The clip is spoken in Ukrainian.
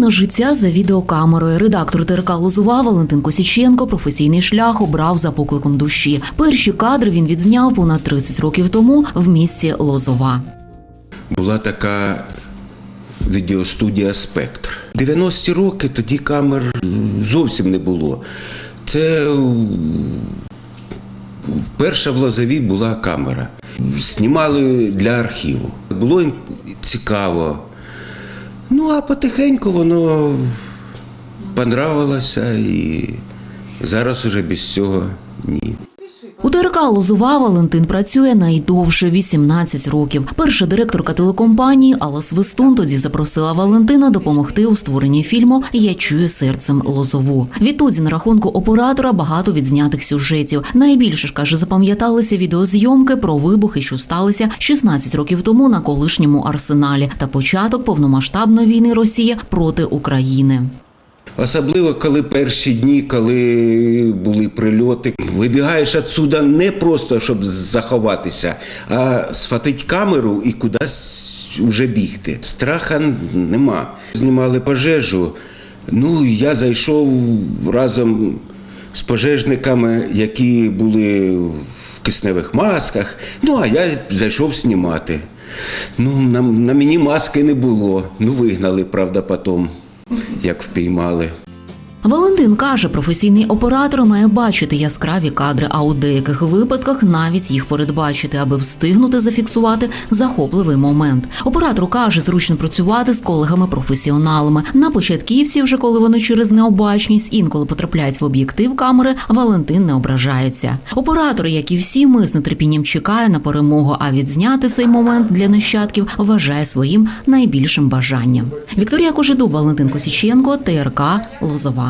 Половина життя за відеокамерою. Редактор ТРК Лозова Валентин Косіченко професійний шлях обрав за покликом душі. Перші кадри він відзняв понад 30 років тому в місті Лозова. Була така відеостудія Спектр. 90-ті роки тоді камер зовсім не було. Це перша в Лозові була камера. Знімали для архіву. Було цікаво. Ну, а потихеньку воно понравилося і зараз уже без цього ні. У ТРК Лозова Валентин працює найдовше 18 років. Перша директорка телекомпанії Алла Свистун тоді запросила Валентина допомогти у створенні фільму Я чую серцем Лозову. Відтоді на рахунку оператора багато відзнятих сюжетів. Найбільше ж каже, запам'яталися відеозйомки про вибухи, що сталися 16 років тому на колишньому арсеналі, та початок повномасштабної війни Росії проти України. Особливо, коли перші дні, коли були прильоти, вибігаєш відсюди не просто щоб заховатися, а схватити камеру і кудись вже бігти. Страха нема. Знімали пожежу. Ну, я зайшов разом з пожежниками, які були в кисневих масках. Ну, а я зайшов знімати. Ну, на, на мені маски не було. Ну, вигнали, правда, потім, як впіймали. Валентин каже, професійний оператор має бачити яскраві кадри, а у деяких випадках навіть їх передбачити, аби встигнути зафіксувати захопливий момент. Оператор каже, зручно працювати з колегами-професіоналами. На початківці, вже коли вони через необачність інколи потрапляють в об'єктив камери, Валентин не ображається. Оператор, як і всі, ми з нетерпінням чекає на перемогу. А відзняти цей момент для нащадків вважає своїм найбільшим бажанням. Вікторія Кожедуб, Валентин Косіченко, ТРК Лозова.